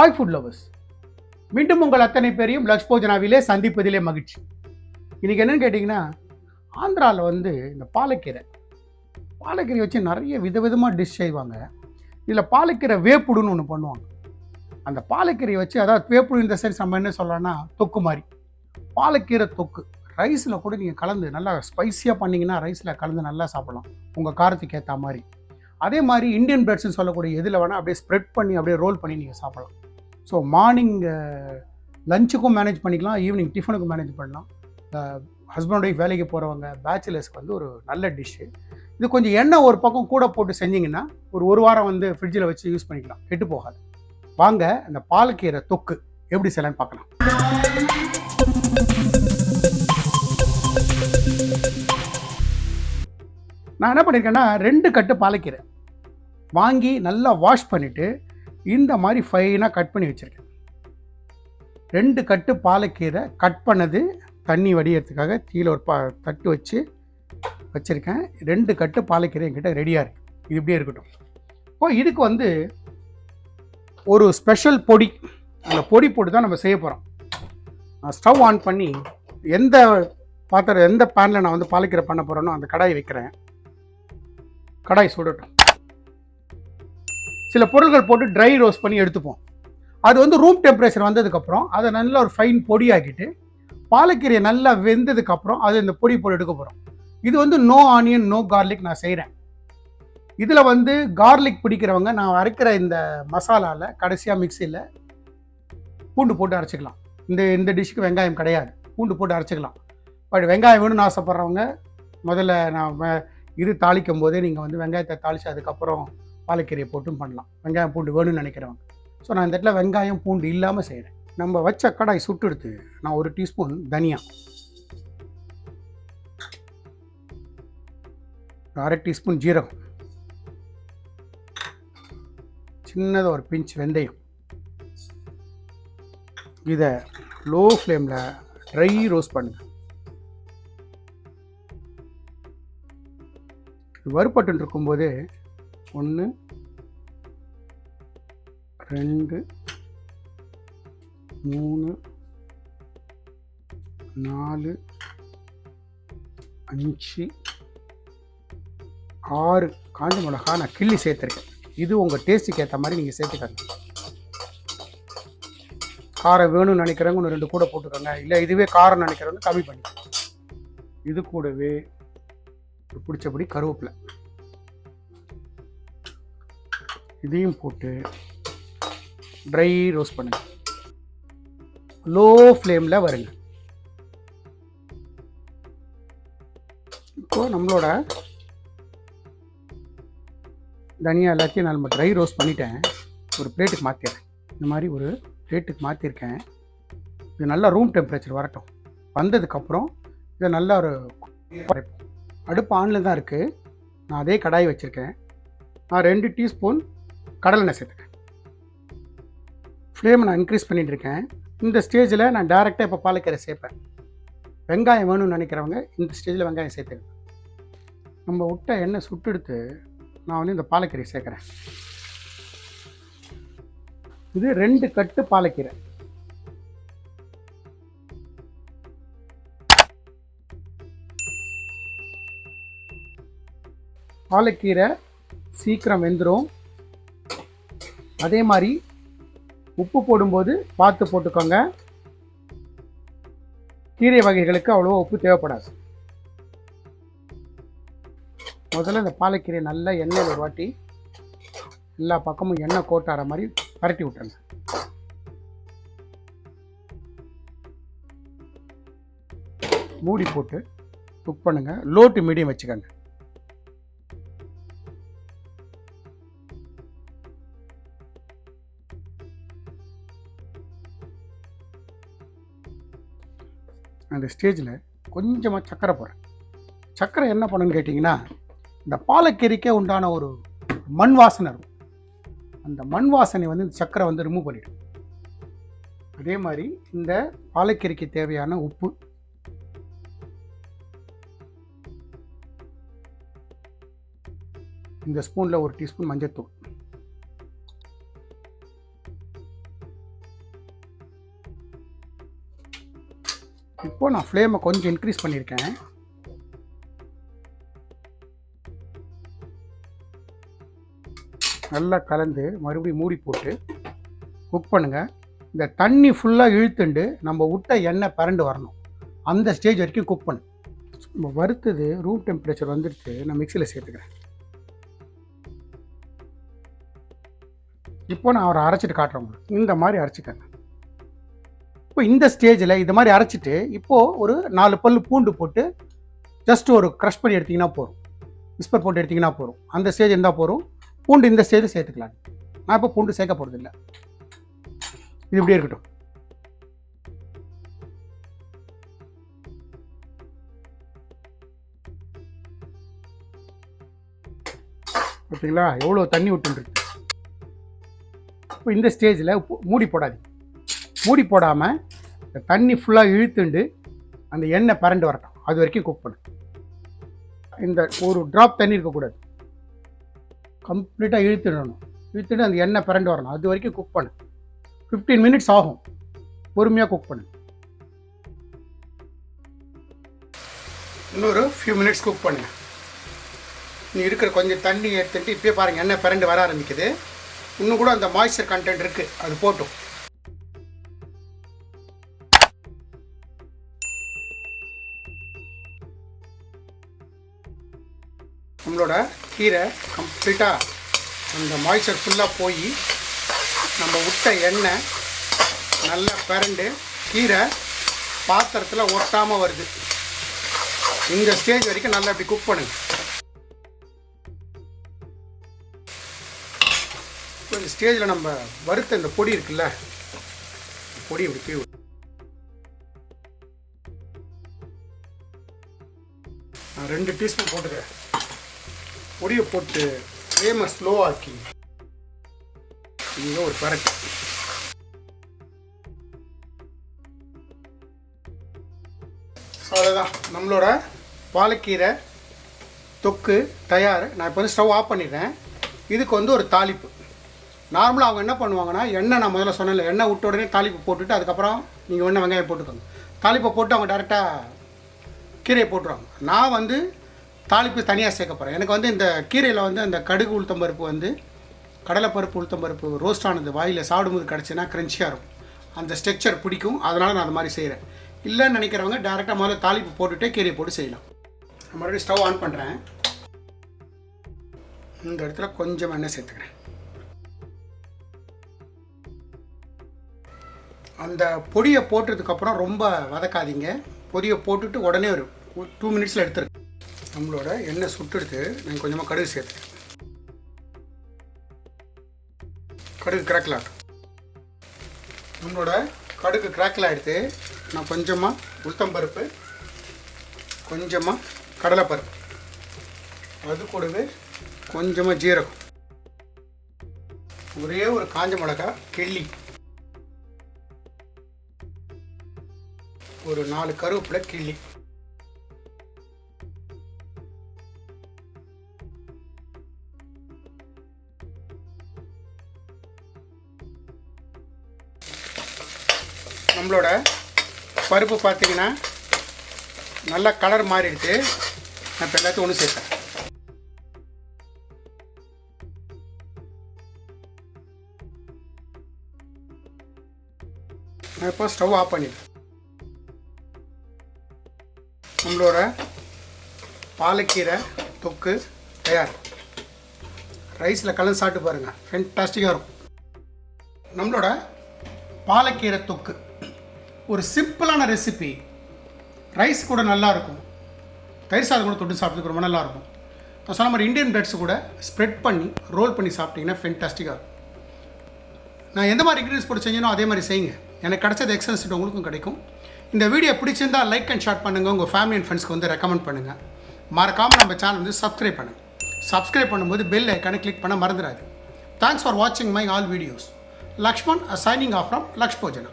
Hi food lovers மீண்டும் உங்கள் அத்தனை பேரையும் லக்ஷ் போஜனாவிலே சந்திப்பதிலே மகிழ்ச்சி. இன்றைக்கி என்னென்னு கேட்டிங்கன்னா ஆந்திராவில் வந்து இந்த பாலக்கீரை பாலக்கீரை வச்சு நிறைய விதவிதமாக டிஷ் செய்வாங்க. இதில் பாலக்கீரை வேப்புடுன்னு ஒன்று பண்ணுவாங்க. அந்த பாலக்கீரையை வச்சு அதாவது வேப்புடு இந்த சென்ஸ் நம்ம என்ன சொல்லலாம்னா தொக்கு மாதிரி. பாலக்கீரை தொக்கு. ரைஸில் கூட நீங்கள் கலந்து நல்லா ஸ்பைஸியாக பண்ணிங்கன்னா ரைஸில் கலந்து நல்லா சாப்பிடலாம். உங்கள் காரத்துக்கு ஏற்ற மாதிரி. அதே மாதிரி இந்தியன் பிரெட்ஸ்னு சொல்லக்கூடிய எதில் வேணால் அப்படியே ஸ்ப்ரெட் பண்ணி அப்படியே ரோல் பண்ணி நீங்கள் சாப்பிடலாம். ஸோ மார்னிங் லஞ்சுக்கும் மேனேஜ் பண்ணிக்கலாம் ஈவினிங் டிஃபனுக்கும் மேனேஜ் பண்ணலாம். Uh, ஹஸ்பண்ட் ஒய்ஃப் வேலைக்கு போகிறவங்க பேச்சுலர்ஸ்க்கு வந்து ஒரு நல்ல டிஷ்ஷு இது கொஞ்சம் எண்ணெய் ஒரு பக்கம் கூட போட்டு செஞ்சிங்கன்னா ஒரு ஒரு வாரம் வந்து ஃப்ரிட்ஜில் வச்சு யூஸ் பண்ணிக்கலாம். கெட்டு போகாது. வாங்க இந்த பாலக்கீரை தொக்கு எப்படி செய்யலான்னு பார்க்கலாம். நான் என்ன பண்ணியிருக்கேன்னா ரெண்டு கட்டு பாலக்கீரை வாங்கி நல்லா வாஷ் பண்ணிவிட்டு இந்த மாதிரி ஃபைனாக கட் பண்ணி வச்சுருக்கேன். ரெண்டு கட்டு பாலக்கீரை கட் பண்ணது தண்ணி வடிகிறதுக்காக கீழே ஒரு பா தட்டு வச்சு வச்சுருக்கேன். ரெண்டு கட்டு பாலக்கீரை என்கிட்ட ரெடியாக இருக்குது இது இப்படியே இருக்கட்டும். இப்போ இதுக்கு வந்து ஒரு ஸ்பெஷல் பொடி அந்த பொடி போட்டு தான் நம்ம செய்ய போகிறோம் ஸ்டவ் ஆன் பண்ணி எந்த பாத்திரம் எந்த பேனில் நான் வந்து பாலக்கீரை பண்ண போகிறேனோ அந்த கடாயை வைக்கிறேன். கடாய் சுடட்டும். சில பொருட்கள் போட்டு ட்ரை ரோஸ்ட் பண்ணி எடுத்துப்போம். அது வந்து ரூம் டெம்பரேச்சர் வந்ததுக்கப்புறம் அதை நல்லா ஒரு ஃபைன் பொடியாக்கிட்டு பாலக்கீரையை நல்லா வெந்ததுக்கப்புறம் அது இந்த பொடி போட்டு எடுக்க போகிறோம் இது வந்து நோ ஆனியன் நோ கார்லிக் நான் செய்கிறேன் இதில் வந்து கார்லிக் பிடிக்கிறவங்க நான் அரைக்கிற இந்த மசாலாவில் கடைசியாக மிக்சியில் பூண்டு போட்டு அரைச்சிக்கலாம். இந்த இந்த டிஷ்ஷுக்கு வெங்காயம் கிடையாது. பூண்டு போட்டு அரைச்சிக்கலாம். பட் வெங்காயம் வேணும்னு ஆசைப்பட்றவங்க முதல்ல நான் இது தாளிக்கும் போதே நீங்கள் வந்து வெங்காயத்தை தாளித்து அதுக்கப்புறம் பாலக்கீரையை போட்டும் பண்ணலாம். வெங்காயம் பூண்டு வேணும்னு நினைக்கிறவங்க. ஸோ நான் இந்த இடத்துல வெங்காயம் பூண்டு இல்லாமல் செய்கிறேன் நம்ம வச்ச கடாய் சுட்டு எடுத்து நான் ஒரு டீஸ்பூன் தனியா அரை டீஸ்பூன் ஜீரகம். சின்னதாக ஒரு பிஞ்ச் வெந்தயம். இதை லோ ஃப்ளேமில் ட்ரை ரோஸ்ட் பண்ணுங்கள் வறுபட்டு இருக்கும்போது ஒன்று ரெண்டு மூணு நாலு அஞ்சு ஆறு. காஞ்ச மிளகா நான் கிள்ளி சேர்த்துருக்கேன். இது உங்கள் டேஸ்ட்டுக்கு ஏற்ற மாதிரி நீங்கள் சேர்த்துக்கங்க காரம் வேணும்னு நினைக்கிறவங்க ஒன்று ரெண்டு கூட போட்டுக்கோங்க. இல்லை இதுவே காரம் நினைக்கிறவங்க கம்மி பண்ணிக்கோங்க. இது கூடவே பிடிச்சபடி கருவேப்பிலை. இதையும் போட்டு ட்ரை ரோஸ்ட் பண்ணுங்க. லோ ஃப்ளேமில் வருங்க. இப்போது நம்மளோட தனியா எல்லாத்தையும் நான் நம்ம ட்ரை ரோஸ்ட் பண்ணிட்டேன். ஒரு பிளேட்டுக்கு மாற்றிடுறேன் இந்த மாதிரி ஒரு பிளேட்டுக்கு மாற்றிருக்கேன் இது நல்லா ரூம் டெம்பரேச்சர் வரட்டும். வந்ததுக்கப்புறம் இதை நல்லா ஒரு அடுப்பு ஆனில் தான் இருக்குது நான் அதே கடாய் வச்சுருக்கேன். நான் ரெண்டு டீஸ்பூன் கடலெண்ணெய் சேர்த்துக்கேன் ஃப்ளேமை நான் இன்க்ரீஸ் பண்ணிகிட்டு இருக்கேன். இந்த ஸ்டேஜில் நான் டேரெக்டாக இப்போ பாலக்கீரை சேர்ப்பேன். வெங்காயம் வேணும்னு நினைக்கிறவங்க இந்த ஸ்டேஜில் வெங்காயம் சேர்த்துங்க நம்ம விட்ட எண்ணெய் சுட்டெடுத்து நான் வந்து இந்த பாலக்கீரை சேர்க்குறேன். இது ரெண்டு கட்டு பாலக்கீரை. பாலக்கீரை சீக்கிரம் வெந்துடும் அதே மாதிரி உப்பு போடும்போது பார்த்து போட்டுக்கோங்க. கீரை வகைகளுக்கு அவ்வளோ உப்பு தேவைப்படாது. முதல்ல இந்த பாலக்கீரை நல்லா எண்ணெயில் ஒரு வாட்டி எல்லா பக்கமும் எண்ணெய் கோட்டார மாதிரி பரட்டி விட்டுருங்க. மூடி போட்டு குக் பண்ணுங்க. லோ டு மீடியம் வச்சுக்கோங்க. ஸ்டேஜில் கொஞ்சமாக சக்கரை போடுறேன். சக்கரை என்ன பண்ணுன்னு கேட்டிங்கன்னா இந்த பாலக்கீரைக்கே உண்டான ஒரு மண் வாசனை இருக்கும். அந்த மண் வாசனை வந்து இந்த சக்கரை வந்து ரிமூவ் பண்ணிடும். அதே மாதிரி இந்த பாலக்கீரைக்கு தேவையான உப்பு இந்த ஸ்பூனில் ஒரு டீஸ்பூன் மஞ்சத்தூள். இப்போ நான் ஃப்ளேமை கொஞ்சம் இன்க்ரீஸ் பண்ணியிருக்கேன். நல்லா கலந்து மறுபடியும் மூடி போட்டு குக் பண்ணுங்கள் இந்த தண்ணி ஃபுல்லாக இழுத்துண்டு நம்ம விட்ட எண்ணெய் பரண்டு வரணும். அந்த ஸ்டேஜ் வரைக்கும் குக் பண்ணு. நம்ம வறுத்தது ரூம் டெம்பரேச்சர் வந்துடுச்சு நான் மிக்சியில் சேர்த்துக்கிறேன். இப்போ நான் அவரை அரைச்சிட்டு காட்டுறேன் உங்களுக்கு. இந்த மாதிரி அரைச்சிக்கங்க. இப்போ இந்த ஸ்டேஜில் இது மாதிரி அரைச்சிட்டு இப்போது ஒரு நாலு பல் பூண்டு போட்டு ஜஸ்ட் ஒரு க்ரஷ் பண்ணி எடுத்திங்கன்னா போதும். விஸ்பர் போட்டு எடுத்திங்கன்னா போதும். அந்த ஸ்டேஜ் இருந்தால் போதும். பூண்டு இந்த ஸ்டேஜில் சேர்த்துக்கலாம். நான் இப்போ பூண்டு சேர்க்க போகிறது இல்லை இது இப்படியே இருக்கட்டும். பார்த்தீங்களா? எவ்வளோ தண்ணி விட்டுருக்கு இப்போ இந்த ஸ்டேஜில் மூடி போடாது மூடி போடாமல் இந்த தண்ணி ஃபுல்லாக இழுத்துண்டு அந்த எண்ணெய் பரண்டு வரட்டும். அது வரைக்கும் குக் பண்ணு. இந்த ஒரு ட்ராப் தண்ணி இருக்கக்கூடாது. கம்ப்ளீட்டாக இழுத்துடணும். இழுத்துட்டு அந்த எண்ணெய் பரண்டு வரணும். அது வரைக்கும் குக் பண்ணு. ஃபிஃப்டீன் மினிட்ஸ் ஆகும். பொறுமையாக குக் பண்ணு. இன்னொரு ஃபியூ மினிட்ஸ் குக் பண்ணுங்க நீ இருக்கிற கொஞ்சம் தண்ணி எடுத்துட்டு இப்போயே பாருங்கள் எண்ணெய் பரண்டு வர ஆரம்பிக்குது. இன்னும் கூட அந்த மாய்ஸ்சர் கண்டென்ட் இருக்குது அது போட்டும். நம்மளோட கீரை கம்ப்ளீட்டாக அந்த மாய்ச்சர் ஃபுல்லாக போய் நம்ம விட்ட எண்ணெய் நல்லா பிறண்டு கீரை பாத்திரத்தில் ஒட்டாமல் வருது. இந்த ஸ்டேஜ் வரைக்கும் நல்லா இப்படி குக் பண்ணுங்க. இப்போ இந்த ஸ்டேஜில் நம்ம வறுத்த இந்த பொடி இருக்குல்ல பொடி இப்படி தூவி நான் ரெண்டு டீஸ்பூன் போட்டுக்கிறேன். பொடியை போட்டு ஃப்ளேமை ஸ்லோ ஆக்கி இங்கே ஒரு பரட்டு. அவ்வளோதான் நம்மளோட பாலக்கீரை தொக்கு தயார். நான் இப்போ வந்து ஸ்டவ் ஆஃப் பண்ணிடுறேன். இதுக்கு வந்து ஒரு தாளிப்பு. நார்மலாக அவங்க என்ன பண்ணுவாங்கன்னா எண்ணெய் நான் முதல்ல சொன்னேன்ல எண்ணெய் விட்ட உடனே தாளிப்பு போட்டுட்டு அதுக்கப்புறம் நீங்கள் வேணால் வெங்காயம் போட்டுக்கோங்க. தாளிப்பை போட்டு அவங்க டேரெக்டாக கீரையை போட்டுருவாங்க. நான் வந்து தாளிப்பு தனியாக சேர்க்க போகிறேன் எனக்கு வந்து இந்த கீரையில் வந்து அந்த கடுகு உளுத்தம் பருப்பு வந்து கடலைப்பருப்பு உளுத்தம் பருப்பு ரோஸ்ட் ஆனது வாயில் சாப்பிடும்போது கிடச்சின்னா க்ரன்ச்சியாக இருக்கும். அந்த ஸ்ட்ரக்சர் பிடிக்கும். அதனால் நான் அது மாதிரி செய்கிறேன் இல்லைன்னு நினைக்கிறவங்க டேரெக்டாக முதல்ல தாளிப்பு போட்டுட்டே கீரையை போட்டு செய்யலாம். மறுபடியும் ஸ்டவ் ஆன் பண்ணுறேன் இந்த இடத்துல கொஞ்சம் எண்ணெய் சேர்த்துக்கிறேன். அந்த பொடியை போட்டதுக்கப்புறம் ரொம்ப வதக்காதீங்க. பொடியை போட்டுட்டு உடனே ஒரு டூ மினிட்ஸில் எடுத்துருக்கு நம்மளோட எண்ணெய் சுட்டுடுத்து நான் கொஞ்சமாக கடுகு சேர்த்து கடுகு கிராக்கில் நம்மளோட கடுகு கிராக்கில் ஆகிடுத்து நான் கொஞ்சமாக உளுத்தம்பருப்பு கொஞ்சமாக கடலைப்பருப்பு. அது கூடவே கொஞ்சமாக ஜீரகம். ஒரே ஒரு காஞ்ச மிளகா கிள்ளி. ஒரு நாலு கருவேப்பிலை கிள்ளி. நம்மளோட பருப்பு பார்த்தீங்கன்னா நல்லா கலர் மாறிடுச்சு. நான் இப்போ எல்லாத்தையும் ஒன்று சேர்த்தேன். நான் இப்போ ஸ்டவ் ஆஃப் பண்ணிடுறேன். நம்மளோட பாலக்கீரை தொக்கு தயார். ரைஸில் கலந்து சாப்பிட்டு பாருங்கள் ஃபென்டாஸ்டிக்காக இருக்கும். நம்மளோட பாலக்கீரை தொக்கு. ஒரு சிம்பிளான ரெசிபி ரைஸ் கூட நல்லா இருக்கும் தயிர் சாதம் கூட தொட்டு சாப்பிட்றதுக்கு ரொம்ப நல்லா இருக்கும் நான் சொன்ன மாதிரி இந்தியன் பிரெட்ஸ் கூட ஸ்ப்ரெட் பண்ணி ரோல் பண்ணி சாப்பிட்டீங்கன்னா ஃபென்டாஸ்டிக்காக இருக்கும். நான் எந்த மாதிரி இன்க்ரீடியன்ஸ் போட்டு செஞ்சனோ அதே மாதிரி செய்யுங்க. எனக்கு கிடைச்சது எக்ஸலன்ஸ் உங்களுக்கும் கிடைக்கும். இந்த வீடியோ பிடிச்சிருந்தா லைக் அண்ட் ஷேர் பண்ணுங்கள் உங்கள் ஃபேமிலி அண்ட் ஃப்ரெண்ட்ஸ்க்கு வந்து ரெக்கமெண்ட் பண்ணுங்கள் மறக்காமல் நம்ம சேனல் வந்து சப்ஸ்கிரைப் பண்ணுங்கள் சப்ஸ்கிரைப் பண்ணும்போது பெல் ஐக்கானை கிளிக் பண்ண மறந்துடாது தேங்க்ஸ் ஃபார் வாட்சிங் my all videos Lakshman signing off from Lakshbhojana